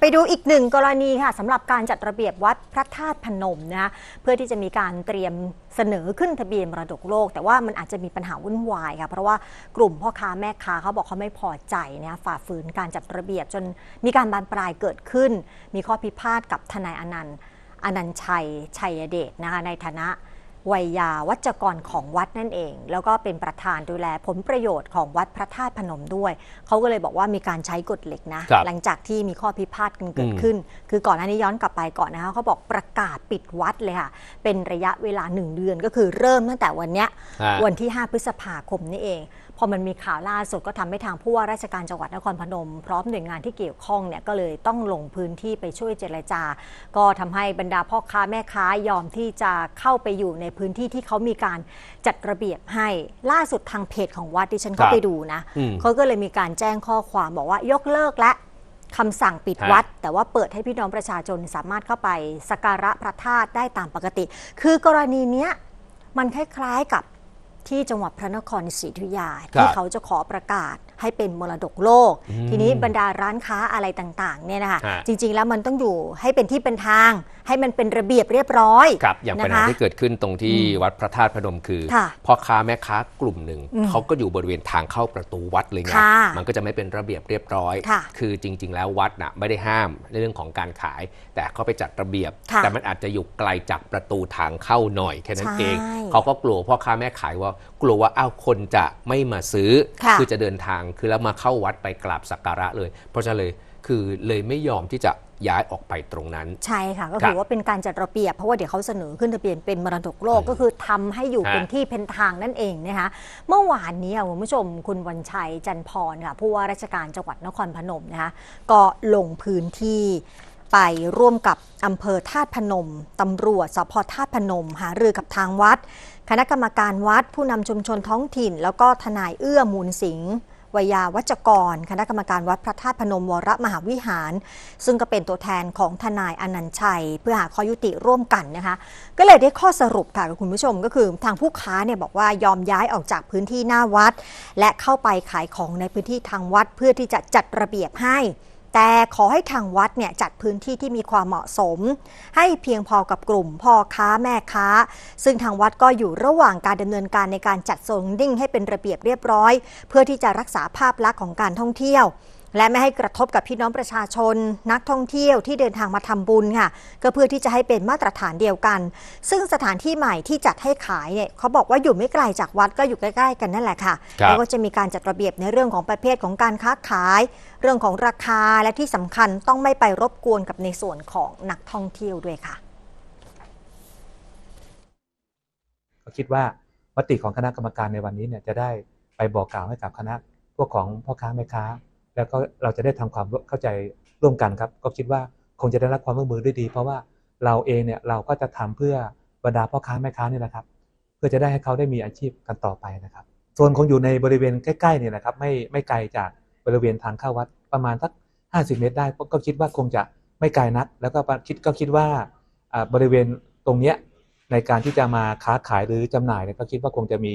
ไปดูอีกหนึ่งกรณีค่ะสำหรับการจัดระเบียบวัดพระธาตุพนมนะคะเพื่อที่จะมีการเตรียมเสนอขึ้นทะเบียนมรดกโลก แต่ว่ามันอาจจะมีปัญหาวุ่นวายค่ะเพราะว่ากลุ่มพ่อค้าแม่ค้าเขาบอกเขาไม่พอใจนะฝ่าฝืนการจัดระเบียบจนมีการบานปลายเกิดขึ้น มีข้อพิพาทกับทนายอนันต์อนันต์ชัยชัยเดชนะคะในฐานะ วัยยาวัจกรของวัดนั่นเอง แล้วก็เป็นประธานดูแลผลประโยชน์ของวัดพระธาตุพนมด้วย เขาก็เลยบอกว่ามีการใช้กฎเหล็กนะครับหลังจากที่มีข้อพิพาทกันเกิดอืมขึ้น คือก่อนหน้านี้ย้อนกลับไปก่อนนะคะเขาบอกประกาศปิดวัดเลยค่ะ เป็นระยะเวลาหนึ่งเดือนก็คือเริ่มตั้งแต่วันเนี้ยฮะวันที่ 5 พฤษภาคมนี่เองพอมันมีข่าวล่าสุดก็ทำให้ทางผู้ว่าราชการจังหวัดนครพนม พร้อมหน่วยงานที่เกี่ยวข้องเนี่ยก็เลยต้องลงพื้นที่ไปช่วยเจรจา ก็ทำให้บรรดาพ่อค้าแม่ค้ายอมที่จะเข้าไปอยู่ในพื้นที่ที่เขามีการจัดระเบียบให้ล่าสุดทางเพจของวัดดิฉันเข้าครับไปดูนะอืมเขาก็เลยมีการแจ้งข้อความบอกว่ายกเลิกและคำสั่งปิดฮะวัด แต่ว่าเปิดให้พี่น้องประชาชนสามารถเข้าไปสักการะพระธาตุได้ตามปกติ คือกรณีเนี้ยมันคล้ายๆกับที่จังหวัดพระนครศรีอยุธยาครับที่เขาจะขอประกาศ ให้เป็นมรดกโลกอืมทีนี้บรรดาร้านค้าอะไรต่างๆเนี่ยนะคะฮะจริง ๆ แล้วมันต้องอยู่ให้เป็นที่เป็นทาง ให้มันเป็นระเบียบเรียบร้อยครับอย่างปัญหานะคะที่เกิดขึ้นตรงที่วัดพระธาตุพนมคือค่ะพ่อค้าแม่ค้ากลุ่มหนึ่งอืมเขาก็อยู่บริเวณทางเข้าประตูวัดเลยไงค่ะมันก็จะไม่เป็นระเบียบเรียบร้อยค่ะคือจริง ๆ แล้ววัดน่ะไม่ได้ห้ามในเรื่องของการขาย แต่เขาไปจัดระเบียบค่ะแต่มันอาจจะอยู่ไกลจากประตูทางเข้าหน่อยแค่นั้นใช่เองเขาก็กลัวพ่อค้าแม่ขายว่ากลัวว่าอ้าวคนจะไม่มาซื้อค่ะอจะเดินทางคือแล้วมาเข้าวัดไปกราบสักการะเลย เพราะฉะนั้นเลยคือเลยไม่ยอมที่จะย้ายออกไปตรงนั้น ใช่ค่ะ ก็ครัถืบอว่าเป็นการจัดระเบียบเพราะว่าเดี๋ยวเขาเสนอขึ้นทะเบียนเป็นมรดกโลกอืมก็คือทำให้อยู่ฮะเป็นที่เป็นทางนั่นเองนะคะเมื่อวานนี้ค่ะคุณผู้ชมคุณวันชัยจันทร์พรค่ะผู้ว่าราชการจังหวัดนครพนมนะคะก็ลงพื้นที่ไปร่วมกับอำเภอธาตุพนมตำรวจสพธาตุพนม หารือกับทางวัด คณะกรรมการวัดผู้นำชุมชนท้องถิ่น แล้วก็ทนายเอื้อมูลสิงห์ วิยาวัจกร คณะกรรมการวัดพระธาตุพนมวรมหาวิหาร ซึ่งก็เป็นตัวแทนของทนายอนันชัย เพื่อหาข้อยุติร่วมกันนะคะ ก็เลยได้ข้อสรุปค่ะคุณผู้ชมก็คือทางผู้ค้าเนี่ยบอกว่ายอมย้ายออกจากพื้นที่หน้าวัด และเข้าไปขายของในพื้นที่ทางวัดเพื่อที่จะจัดระเบียบให้ แต่ขอให้ทางวัดเนี่ยจัดพื้นที่ที่มีความเหมาะสม ให้เพียงพอกับกลุ่มพ่อค้าแม่ค้า ซึ่งทางวัดก็อยู่ระหว่างการดำเนินการในการจัดโซนดิ้งให้เป็นระเบียบเรียบร้อย เพื่อที่จะรักษาภาพลักษณ์ของการท่องเที่ยว และไม่ให้กระทบกับพี่น้องประชาชน นักท่องเที่ยวที่เดินทางมาทำบุญค่ะ ก็เพื่อที่จะให้เป็นมาตรฐานเดียวกัน ซึ่งสถานที่ใหม่ที่จัดให้ขายเนี่ยเขาบอกว่าอยู่ไม่ไกลจากวัดก็อยู่ใกล้ๆกันนั่นแหละค่ะครับแล้วก็จะมีการจัดระเบียบในเรื่องของประเภทของการค้าขาย เรื่องของราคาและที่สำคัญต้องไม่ไปรบกวนกับในส่วนของนักท่องเที่ยวด้วยค่ะก็คิดว่ามติของคณะกรรมการในวันนี้เนี่ยจะได้ไปบอกกล่าวให้กับคณะพวกของพ่อค้าแม่ค้า แล้วก็เราจะได้ทำความเข้าใจร่วมกันครับ ก็คิดว่าคงจะได้รับความร่วมมือด้วยดี เพราะว่าเราเองเนี่ยเราก็จะทำเพื่อบรรดาพ่อค้าแม่ค้านี่นะครับ เพื่อจะได้ให้เขาได้มีอาชีพกันต่อไปนะครับโซนคงอยู่ในบริเวณใกล้ๆเนี่ยนะครับ ไม่ไม่ไกลจากบริเวณทางเข้าวัดประมาณสัก 50 เมตรได้ก็คิดว่าคงจะไม่ไกลนัก แล้วก็คิดก็คิดว่าบริเวณตรงเนี้ยในการที่จะมาค้าขายหรือจำหน่ายเนี่ยก็คิดว่าคงจะมี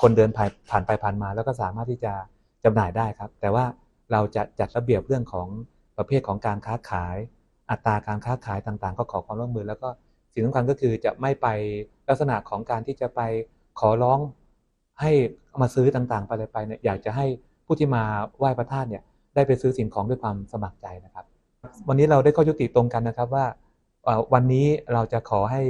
คนเดินผ่านผ่านไปผ่านมา แล้วก็สามารถที่จะจำหน่ายได้ครับ แต่ว่า เราจะจัดระเบียบเรื่องของประเภทของการค้าขาย อัตราการค้าขายต่างๆ ก็ขอความร่วมมือ แล้วก็สิ่งสำคัญก็คือจะไม่ไปลักษณะของการที่จะไปขอร้องให้เอามาซื้อต่างๆ ไปเลยไปเนี่ยอยากจะให้ผู้ที่มาไหว้พระธาตุเนี่ยได้ไปซื้อสิ่งของด้วยความสมัครใจนะครับ วันนี้เราได้ข้อยุติตรงกันนะครับว่าวันนี้เราจะขอให้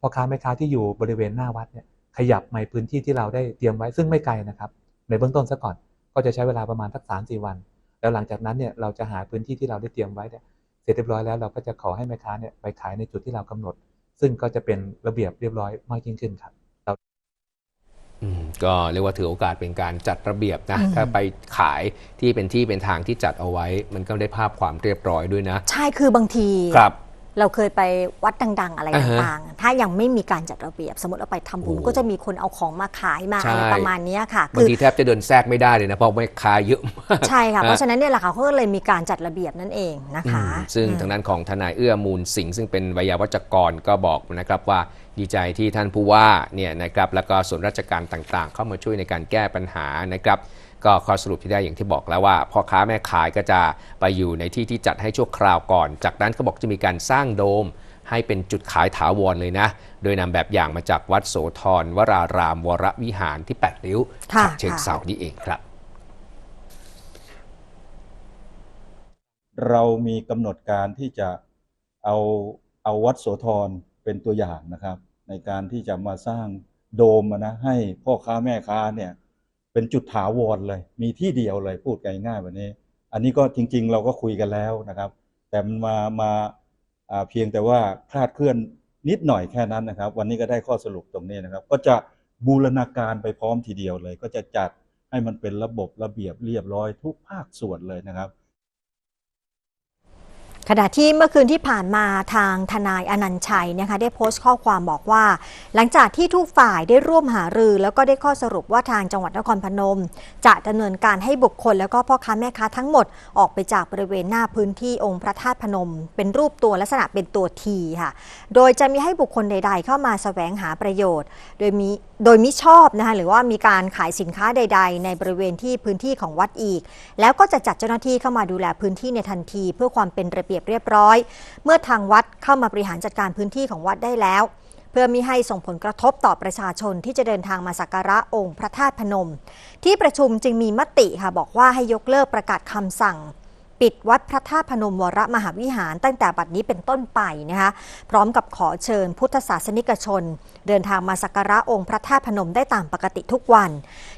พ่อค้าแม่ค้าที่อยู่บริเวณหน้าวัดเนี่ยขยับในพื้นที่ที่เราได้เตรียมไว้ซึ่งไม่ไกลนะครับ ในเบื้องต้นซะก่อนก็จะใช้เวลาประมาณสักสามสี่วัน แล้วหลังจากนั้นเนี่ยเราจะหาพื้นที่ที่เราได้เตรียมไว้เนี่ยเสร็จเรียบร้อยแล้วเราก็จะขอให้แม่ค้าเนี่ยไปขายในจุดที่เรากำหนด ซึ่งก็จะเป็นระเบียบเรียบร้อยมากยิ่งขึ้นครับอืมก็เรียกว่าถือโอกาสเป็นการจัดระเบียบนะอืมถ้าไปขายที่เป็นที่เป็นทางที่จัดเอาไว้ มันก็ได้ภาพความเรียบร้อยด้วยนะ ใช่คือบางทีครับ เราเคยไปวัดดัง ๆ อะไรอ่าฮะต่างๆ ถ้ายังไม่มีการจัดระเบียบ สมมติเราไปทำบุญโอ้ก็จะมีคนเอาของมาขายมาใช่อะไรประมาณเนี้ยค่ะบางทีแทบจะเดินแทรกไม่ได้เลยนะ เพราะแม่ค้าเยอะมากใช่ค่ะฮะเพราะฉะนั้นเนี่ยแหละค่ะเขาก็เลยมีการจัดระเบียบนั่นเองนะคะอืมซึ่งอืมทางด้านของทนายเอื้อมูลสิงห์ซึ่งเป็นวิยาวัจกรก็บอกนะครับว่าดีใจที่ท่านผู้ว่าเนี่ยนะครับแล้วก็ส่วนราชการต่างๆ เข้ามาช่วยในการแก้ปัญหานะครับ ก็ข้อสรุปที่ได้อย่างที่บอกแล้วว่าพ่อค้าแม่ขายก็จะไปอยู่ในที่ที่จัดให้ชั่วคราวก่อน จากนั้นก็บอกจะมีการสร้างโดมให้เป็นจุดขายถาวรเลยนะ โดยนำแบบอย่างมาจากวัดโสธรวราราม วรวิหารที่8ริ้วค่ะฉะเชิงเซานี่เองครับ เรามีกำหนดการที่จะเอาเอาวัดโสธรเป็นตัวอย่างนะครับ ในการที่จะมาสร้างโดมอะนะให้พ่อค้าแม่ค้าเนี่ย เป็นจุดถาวรเลย มีที่เดียวเลยพูดง่ายๆวันนี้ อันนี้ก็จริง ๆ เราก็คุยกันแล้วนะครับ แต่มันมามาเพียงแต่ว่าคลาดเคลื่อนนิดหน่อยแค่นั้นนะครับ วันนี้ก็ได้ข้อสรุปตรงนี้นะครับ ก็จะบูรณาการไปพร้อมทีเดียวเลย ก็จะจัดให้มันเป็นระบบระเบียบเรียบร้อยทุกภาคส่วนเลยนะครับ ขณะที่เมื่อคืนที่ผ่านมาทางทนายอนันชัยนะคะได้โพสต์ข้อความบอกว่า หลังจากที่ทุกฝ่ายได้ร่วมหารือ แล้วก็ได้ข้อสรุปว่าทางจังหวัดนครพนม จะดำเนินการให้บุคคล แล้วก็พ่อค้าแม่ค้าทั้งหมด ออกไปจากบริเวณหน้าพื้นที่องค์พระธาตุพนม เป็นรูปตัวลักษณะเป็นตัวทีค่ะ โดยจะมีให้บุคคลใด ๆ เข้ามาแสวงหาประโยชน์ โดยมีโดยมิชอบนะคะหรือว่ามีการขายสินค้าใด ๆ ในบริเวณที่พื้นที่ของวัดอีก แล้วก็จะจัดเจ้าหน้าที่เข้ามาดูแลพื้นที่ในทันที เพื่อความเป็นระเบียบเรียบร้อย เมื่อทางวัดเข้ามาบริหารจัดการพื้นที่ของวัดได้แล้ว เพื่อมิให้ส่งผลกระทบต่อประชาชนที่จะเดินทางมาสักการะองค์พระธาตุพนม ที่ประชุมจึงมีมติค่ะบอกว่าให้ยกเลิกประกาศคำสั่ง ปิดวัดพระธาตุพนมวรมหาวิหาร ตั้งแต่บัดนี้เป็นต้นไปนะคะพร้อมกับขอเชิญพุทธศาสนิกชน เดินทางมาสักการะองค์พระธาตุพนมได้ตามปกติทุกวัน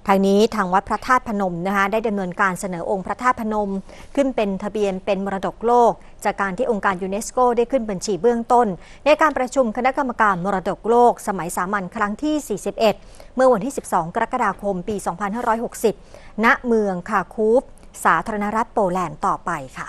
ทางนี้ทางวัดพระธาตุพนมนะคะได้ดำเนินการเสนอองค์พระธาตุพนม ขึ้นเป็นทะเบียนเป็นมรดกโลก จากการที่องค์การยูเนสโกได้ขึ้นบัญชีเบื้องต้น ในการประชุมคณะกรรมการมรดกโลก สมัยสามัญครั้งที่ 41 เมื่อวันที่ 12 กรกฎาคม ปี 2560 ณ เมืองคาคูฟ สาธารณรัฐโปแลนด์ต่อไปค่ะ